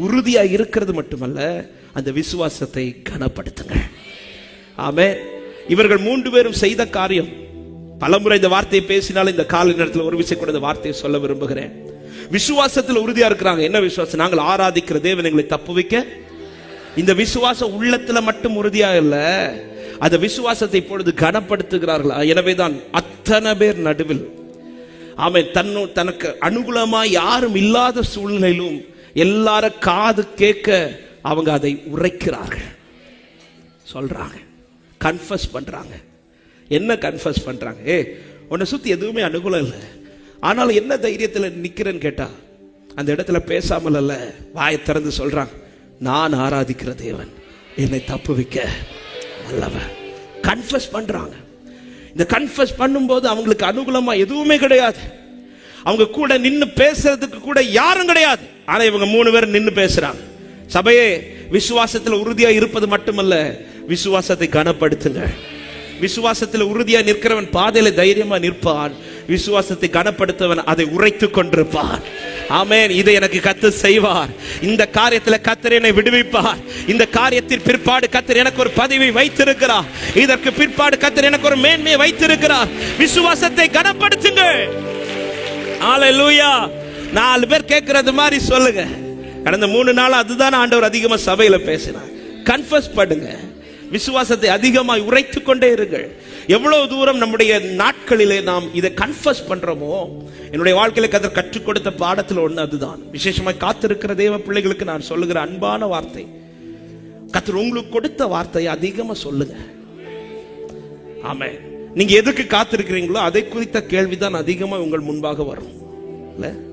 உறுதியா இருக்கிறது மட்டுமல்ல அந்த விசுவாசத்தை கனப்படுத்துங்க ஆமே இவர்கள் மூன்று பேரும் செய்த காரியம். பலமுறை இந்த வார்த்தையை பேசினாலும் இந்த கால நேரத்தில் ஒரு விஷயம் கூட இந்த வார்த்தையை சொல்ல விரும்புகிறேன். விசுவாசத்தில் உறுதியா இருக்கிறாங்க. என்ன விசுவாசம்? நாங்கள் ஆராதிக்கிற தேவன் எங்களை தப்பு வைக்க இந்த விசுவாசம் உள்ளத்துல மட்டும் உறுதியா இல்ல. அந்த விசுவாசத்தை இப்பொழுது கனப்படுத்துகிறார்கள். எனவேதான் அத்தனை பேர் நடுவில். அவன் தன்னு தனக்கு அனுகூலமா யாரும் இல்லாத சூழ்நிலையிலும் எல்லார காது கேட்க அவங்க அதை உரைக்கிறார்கள். சொல்றாங்க. கன்ஃபஸ் பண்றாங்க. என்ன கன்ஃபஸ் பண்றாங்க? ஏ உன்னை சுத்தி எதுவுமே அனுகூலம் இல்லை. ஆனாலும் என்ன தைரியத்தில் நிற்கிறேன்னு கேட்டா அந்த இடத்துல பேசாமல் அல்ல வாயை திறந்து சொல்றாங்க. நான் ஆராதிக்கிற தேவன் என்னை தப்பு வைக்க வல்லவன். கன்ஃபஸ் பண்றாங்க. இந்த கன்ஃபஸ் பண்ணும்போது அவங்களுக்கு அனுகூலமா எதுவுமே கிடையாது. அவங்க கூட நின்று பேசுறதுக்கு கூட யாரும் கிடையாது. ஆனா இவங்க மூணு பேர் நின்று பேசுறாங்க. சபையே விசுவாசத்துல உறுதியா இருப்பது மட்டுமல்ல விசுவாசத்தை கனப்படுத்துங்க. விசுவாசத்தில் உறுதியா நிற்கிறவன் பாதையில தைரியமா நிற்பான். விசுவாசத்தை கனப்படுத்தவன் அதை உரைத்து கொண்டிருப்பான். ஆமேன். இதை எனக்கு கத்து செய்வார். இந்த காரியத்தில் கத்தர் என்னை விடுவிப்பார். இந்த காரியத்தின் பிற்பாடு கத்தர் எனக்கு ஒரு பதவி வைத்திருக்கிறார். இதற்கு பிற்பாடு கத்தர் எனக்கு ஒரு மேன்மையை வைத்திருக்கிறார். விசுவாசத்தை கனப்படுத்துங்கள் லூயா நாலு பேர் கேட்கறது மாதிரி சொல்லுங்க. கடந்த மூணு நாள் அதுதான் ஆண்டவர் அதிகமாக சபையில் பேசினார். கன்ஃபர்ஸ் பண்ணுங்க. விசுவாசத்தை அதிகமாய் உரைத்து கொண்டே இருங்கள். எவ்வளவு தூரம் நம்முடைய நாட்களிலே நாம் இதை கன்ஃபர்ஸ் பண்றோமோ என்னுடைய வாழ்க்கையில கத்தர் கற்றுக் கொடுத்த பாடத்தில் ஒண்ணு அதுதான். விசேஷமாய் காத்திருக்கிற தேவ பிள்ளைகளுக்கு நான் சொல்லுகிற அன்பான வார்த்தை. கத்தர் உங்களுக்கு கொடுத்த வார்த்தையை அதிகமாக சொல்லுங்க. ஆமே நீங்க எதுக்கு காத்திருக்கிறீங்களோ அதை குறித்த கேள்விதான் அதிகமாக உங்கள் முன்பாக வரும். இல்லை?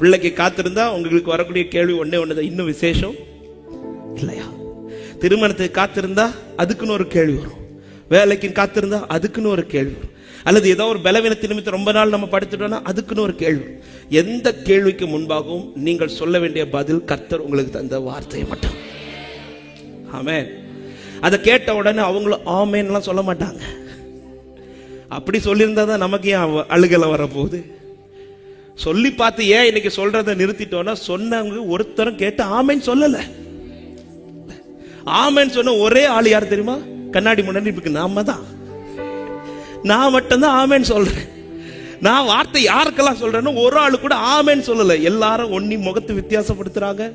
பிள்ளைக்கு காத்திருந்தா உங்களுக்கு வரக்கூடிய கேள்வி ஒண்ணே தான் இன்னும் விசேஷம்? இல்லையா? திருமணத்துக்கு காத்திருந்தா அதுக்குன்னு ஒரு கேள்வி வரும். வேலைக்கு காத்திருந்தா அதுக்குன்னு ஒரு கேள்வி வரும். அல்லது ஏதோ ஒரு பலவீனத்தை நிமித்தம் ரொம்ப நாள் நம்ம படுத்துட்டோம்னா அதுக்குன்னு ஒரு கேள்வி எந்த கேள்விக்கு முன்பாகவும் நீங்கள் சொல்ல வேண்டிய பதில் கர்த்தர் உங்களுக்கு தந்த வார்த்தையை மட்டும். ஆமென். அதை கேட்ட உடனே அவங்களும் ஆமேன்லாம் சொல்ல மாட்டாங்க. அப்படி சொல்லியிருந்தா தான் நமக்கு ஏன் அவ- அழுகலை வரப்போகுது? சொல்லி பார்த்து ஏன் இன்னைக்கு சொல்றதை நிறுத்திட்டோம்னா சொன்னவங்க ஒருத்தரும் கேட்டு ஆமைன்னு சொல்லலை. ஆமைன்னு சொன்ன ஒரே ஆள் யார் தெரியுமா? கண்ணாடி முன்னாடி இருக்கு நாம தான். நான் மட்டும்தான் ஆமைன்னு சொல்றேன். நான் வார்த்தை யாருக்கெல்லாம் சொல்றேன்னு ஒரு ஆள் கூட ஆமேன்னு சொல்லல. எல்லாரும் ஒன்னி முகத்தை வித்தியாசப்படுத்துறாங்க.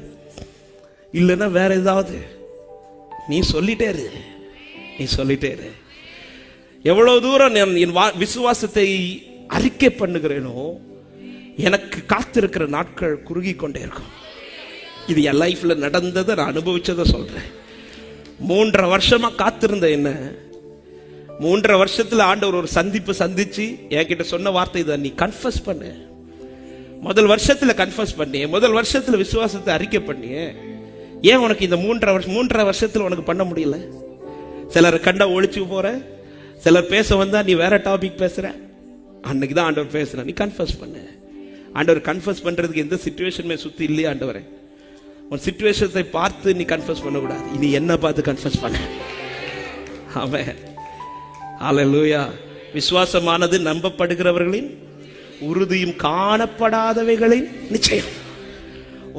இல்லைன்னா வேற ஏதாவது. நீ சொல்லிட்டே இரு. நீ சொல்லிட்டே இரு. எவ்வளவு தூரம் என் வா- விசுவாசத்தை அறிக்கை பண்ணுகிறேனோ எனக்கு காத்திருக்கிற நாட்கள் குறுகி கொண்டே இருக்கும். இது என் லைஃப்பில் நடந்ததை நான் அனுபவிச்சதை சொல்கிறேன் மூன்றரை வருஷமாக காத்திருந்த என்ன? மூன்றரை வருஷத்தில் ஆண்டவர் ஒரு சந்திப்பு சந்திச்சு என்கிட்ட சொன்ன வார்த்தை இதை நீ கன்ஃபஸ் பண்ணு. முதல் வருஷத்தில் கன்ஃபஸ் பண்ணி முதல் வருஷத்தில் விசுவாசத்தை அறிக்கை பண்ணி ஏன் உனக்கு இந்த மூன்றரை வருஷம் மூன்றரை வருஷத்தில் உனக்கு பண்ண முடியல? சிலர் கண்டா ஒழிச்சு போற சிலர் பேச வந்தா நீ வேற டாபிக் பேசுற. அன்னைக்கு தான் ஆண்டவர் பேசுற நீ கன்ஃபஸ் பண்ணு. ஆண்டவர் கன்ஃபஸ் பண்றதுக்கு எந்த சுச்சுவேஷனுமே சுத்தி இல்லையா ஆண்டவரே. உன் சுச்சுவேஷத்தை பார்த்து நீ கன்ஃபஸ் பண்ணக்கூடாது. இனி என்ன பார்த்து கன்ஃபஸ் பண்ண. அவன் லூயா விசுவாசமானது நம்பப்படுகிறவர்களின் உறுதியும் காணப்படாதவைகளின் நிச்சயம்.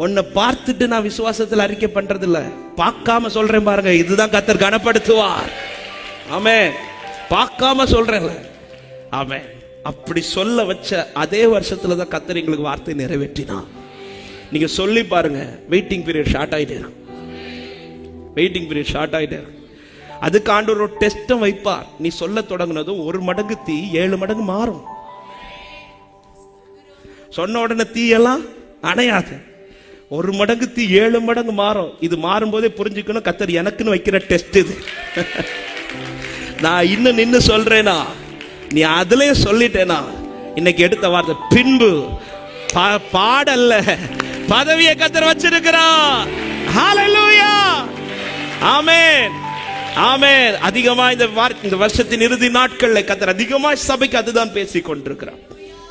உன்னை பார்த்துட்டு நான் விசுவாசத்தில் அறிக்கை பண்றது இல்ல பார்க்காம சொல்றேன் பாருங்க இதுதான் கத்தர் கனப்படுத்துவார். ஆமே பார்க்காம சொல்றேன்ல. ஆமே அப்படி சொல்ல வச்ச அதே வருஷத்துல தான் கத்தர் எங்களுக்கு வார்த்தை நிறைவேற்றினான் நீங்க சொல்லி பாருங்க வெயிட்டிங் பீரியட் ஷார்ட் ஆயிட்டே. வெயிட்டிங் பீரியட் ஷார்ட் ஆயிட்டே. அதுக்கு ஆண்டவர் ஒரு டெஸ்ட்டும் வைப்பார். நீ சொல்ல தொடங்கினதும் ஒரு மடங்கு தீ ஏழு மடங்கு மாறும். சொன்ன உடனே தீயெல்லாம் அணையாது. ஒரு மடங்கு தீ ஏழு மடங்கு மாறும். இது மாறும்போதே புரிஞ்சுக்கணும் கத்தர் எனக்குன்னு வைக்கிற டெஸ்ட் இது. நான் இன்னும் நின்று சொல்றேனா? நீ அதுலயே சொல்லிட்டேனா? இன்னைக்கு எடுத்த வார்த்தை பின்பு. பா- பாடல்ல. பதவியை கத்தர் வச்சிருக்கிறான் ஹalleluya ஆமென் ஆமென் அதிகமா இந்த இந்த வருஷத்தின் இறுதி நாட்கள்ல கத்தர் அதிகமா சபைக்கு அதுதான் பேசி கொண்டிருக்கிறார்.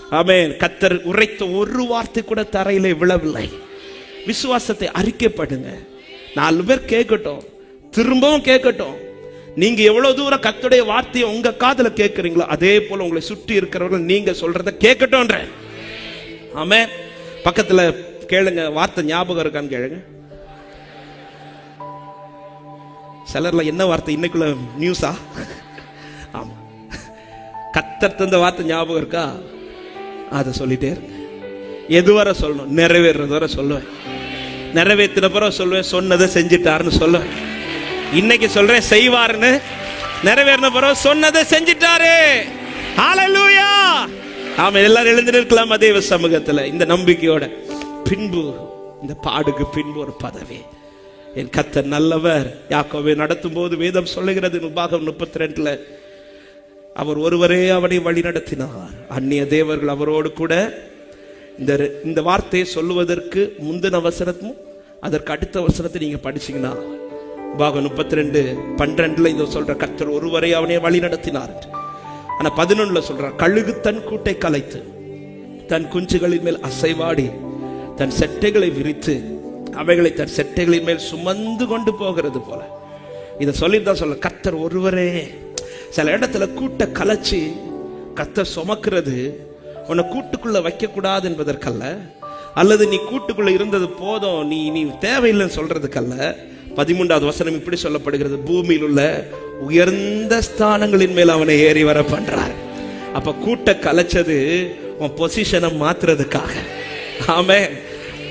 ஆமென் கத்தர் உரைத்த ஒரு வார்த்தை கூட தரையிலே விழவில்லை. விசுவாசத்தை அறிக்கைப்படுங்க. நாலு பேர் கேட்கட்டும். திரும்பவும் கேட்கட்டும். நீங்க எவ்வளவு தூரம் கத்துடைய வார்த்தையை உங்க காதல கேட்கறீங்களோ அதே போல உங்களை சுற்றி இருக்கிறவர்கள் நீங்க சொல்றத கேட்கட்டும்ன்ற. ஆமே பக்கத்துல கேளுங்க வார்த்தை ஞாபகம் இருக்கான்னு கேளுங்க. சிலர்ல என்ன வார்த்தை இன்னைக்குள்ள நியூஸா ஆமா. கத்தர் தந்த வார்த்தை ஞாபகம் இருக்கா? அதை சொல்லிட்டே இருங்க. எது வர சொல்லணும்? நிறைவேறது வரை சொல்லுவேன். நிறைவேற்றின பிறகு சொல்லுவேன் சொன்னதை செஞ்சிட்டாருன்னு சொல்லுவேன். இன்னைக்கு சொல்றேன் செய்வாருன்னு நிறைவேறின பிறகு சொன்னதை செஞ்சிட்டாரு. ஹalleluya! நாம எல்லாரும் எழுந்து நிற்கலாம் தேவ சமூகத்துல. இந்த நம்பிக்கையோட பின்பு இந்த பாடுக்கு பின்பு ஒரு பதவி. என் கத்தர் நல்லவர். யாக்கோவை நடத்தும் போது வேதம் சொல்லுகிறது. உபாகம் முப்பத்தி ரெண்டுல அவர் ஒருவரே அவனை வழி நடத்தினார். அந்நிய தேவர்கள் அவரோடு கூட இந்த இந்த வார்த்தையை சொல்லுவதற்கு முந்தின அவசரமும் அதற்கு அடுத்த அவசரத்தை நீங்க படிச்சீங்கன்னா பாகம் முப்பத்தி ரெண்டு பன்னிரெண்டுல இந்த சொல்ற கர்த்தர் ஒருவரை அவனை வழி நடத்தினார் ஆனா பதினொன்னுல சொல்றார் கழுகு தன் கூட்டை கலைத்து தன் குஞ்சுகளின் மேல் அசைவாடி தன் செட்டைகளை விரித்து அவைகளை தன் செட்டைகளின் மேல் சுமந்து கொண்டு போகிறது போல. இதை சொல்லியிருந்தா சொல்ல கத்தர் ஒருவரே சில இடத்துல கூட்ட கலைச்சு கத்தர் சுமக்கிறது உன்னை கூட்டுக்குள்ள வைக்க கூடாது என்பதற்கல்ல. அல்லது நீ கூட்டுக்குள்ள இருந்தது போதும் நீ நீ தேவையில்லைன்னு சொல்றதுக்கல்ல. பதிமூன்றாவது வசனம் இப்படி சொல்லப்படுகிறது. பூமியில் உள்ள உயர்ந்த ஸ்தானங்களின் மேல் அவனை ஏறி வர பண்றார். அப்ப கூட்ட கலைச்சது உன் பொசிஷனை மாத்துறதுக்காக. ஆமே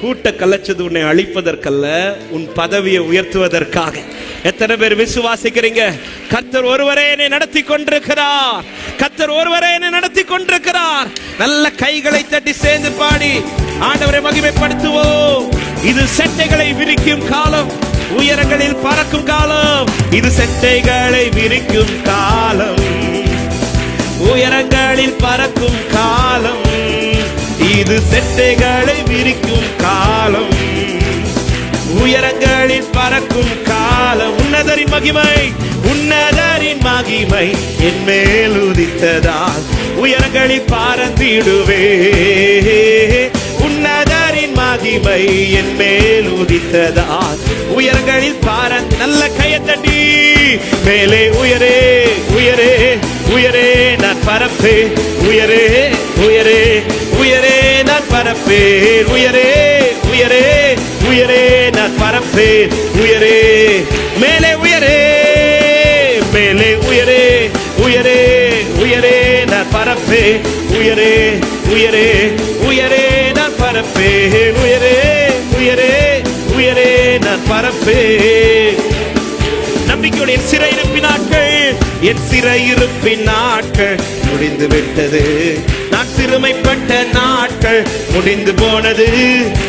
கூட்ட கலைச்சது உன்னை அழிப்பதற்கல்ல உன் பதவியை உயர்த்துவதற்காக. எத்தனை பேர் விசுவாசிக்கிறீங்க? கத்தர் ஒருவரே என்னை நடத்தி கொண்டிருக்கிறார். கத்தர் ஒருவரே என்னை நடத்தி கொண்டிருக்கிறார். நல்ல கைகளை தட்டி சேர்ந்து பாடி ஆண்டவரை மகிமைப்படுத்துவோம். இது செட்டைகளை விரிக்கும் காலம். உயரங்களில் பறக்கும் காலம். இது செட்டைகளை விரிக்கும் காலம். உயரங்களில் பறக்கும் காலம். இது செட்டைகளை விரிக்கும் காலம். உயரங்களில் பறக்கும் காலம். உன்னதரின் மகிமை உன்னதரின் மகிமை என் மேல் உதித்ததால் உயரங்களில் பறந்திடுவே. மகிமை என் மேல் உதித்ததால் உயரங்களில் பாரந்த் நல்ல கையத்தட்டி மேலே உயரே உயரே உயரே நான் பரப்பே உயரே உயரே உயரே நான் பரப்பே உயரே உயரே உயரே நான் பரப்பே உயரே மேலே உயரே மேலே உயரே உயரே உயரே நான் பரப்பே உயரே உயரே உயரே நான் பரப்பே நான் நம்பிக்கையுடைய சிறை சிறையிருப்பின் நாட்கள் என் சிறையிருப்பின் நாட்கள் முடிந்து விட்டது. நான் சிறுமைப்பட்ட நாட்கள் முடிந்து போனது.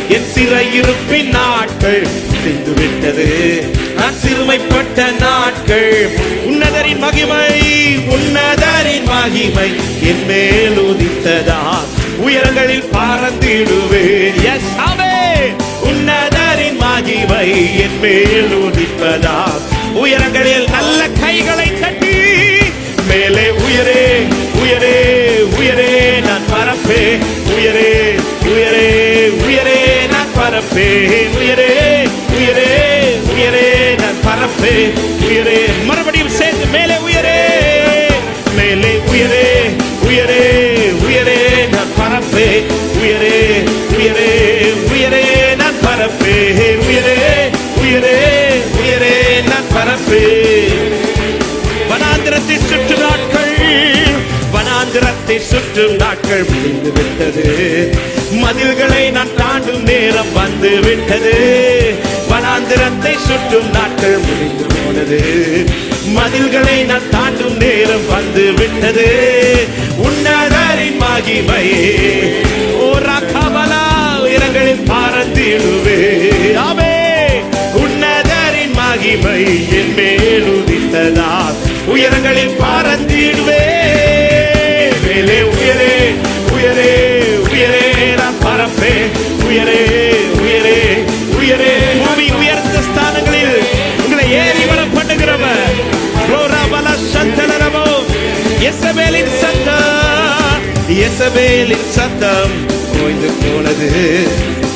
என் சிறையிருப்பின் நாட்கள் முடிந்து விட்டது. நான் சிறுமைப்பட்ட நாட்கள். உன்னதரின் மகிமை உன்னதரின் மகிமை என் மேல் உதித்ததா உயரங்களில் பறந்திடுவேன். எஸ் அவே மகிமை என் மேல் உதிப்பதா உயரங்களில் நல்ல கைகளை தட்டி மேலே உயரே உயரே உயரே நான் பரப்பே உயரே உயரே உயரே நான் பரப்பே உயரே உயரே உயரே நான் பரப்பே உயரே மறுபடியும் நான் வனாந்திரத்தை சுற்று நாட்கள் வனாந்திரத்தை சுற்றும் நாட்கள் முடிந்து விட்டது. மதில்களை நான் தாண்டும் நேரம் வந்து விட்டது. வனாந்திரத்தை சுற்றும் நாட்கள் முடிந்து போனது. மதில்களை நான் தாண்டும் நேரம் வந்து விட்டது. உன்னதரின் மகிமையே ஓ ரகபலா இரங்களில் பாரத்திடுவே மகிமை என் மேலுதித்ததால் உயரங்களில் பறந்திடுவே மேலே உயரே உயரே உயரே நான் பரப்பே உயரே உயரே உயரே. பூமி உயர்ந்த ஸ்தானங்களில் உங்களை ஏறி வர பண்ணுகிறவர் சந்தனரமோ எசபேலின் சத்தம் எசபேலின் சத்தம். ஓய்ந்து போனது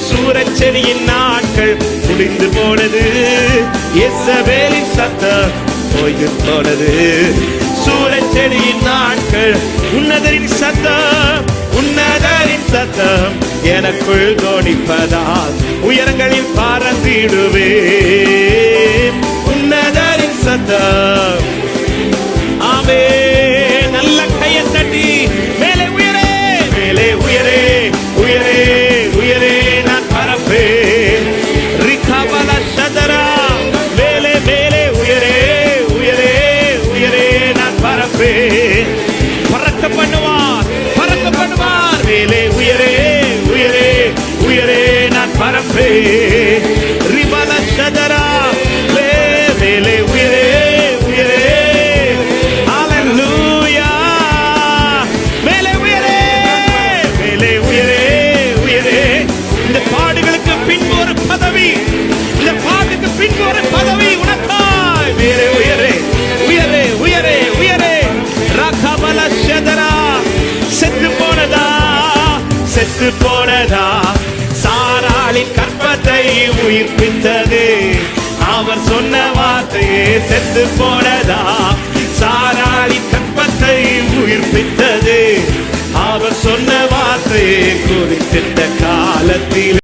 சூரச்செடியின் நாட்கள். ஒளிந்து போனது. இசவேலின் சத்தம் போய் போனது. சூழச்செடியின் நாட்கள் உன்னதரின் சத்தம் உன்னதரின் சத்தம் எனக்குள் தோணிப்பதால் உயரங்களில் பறந்திடுவே உன்னதரின் சத்தம். ஆமே உயிர்ப்பித்தது. அவர் சொன்ன வார்த்தையே செத்து போனதா? சாராளி கற்பத்தை உயிர்ப்பித்தது. அவர் சொன்ன வார்த்தையை குறித்திருந்த காலத்தில்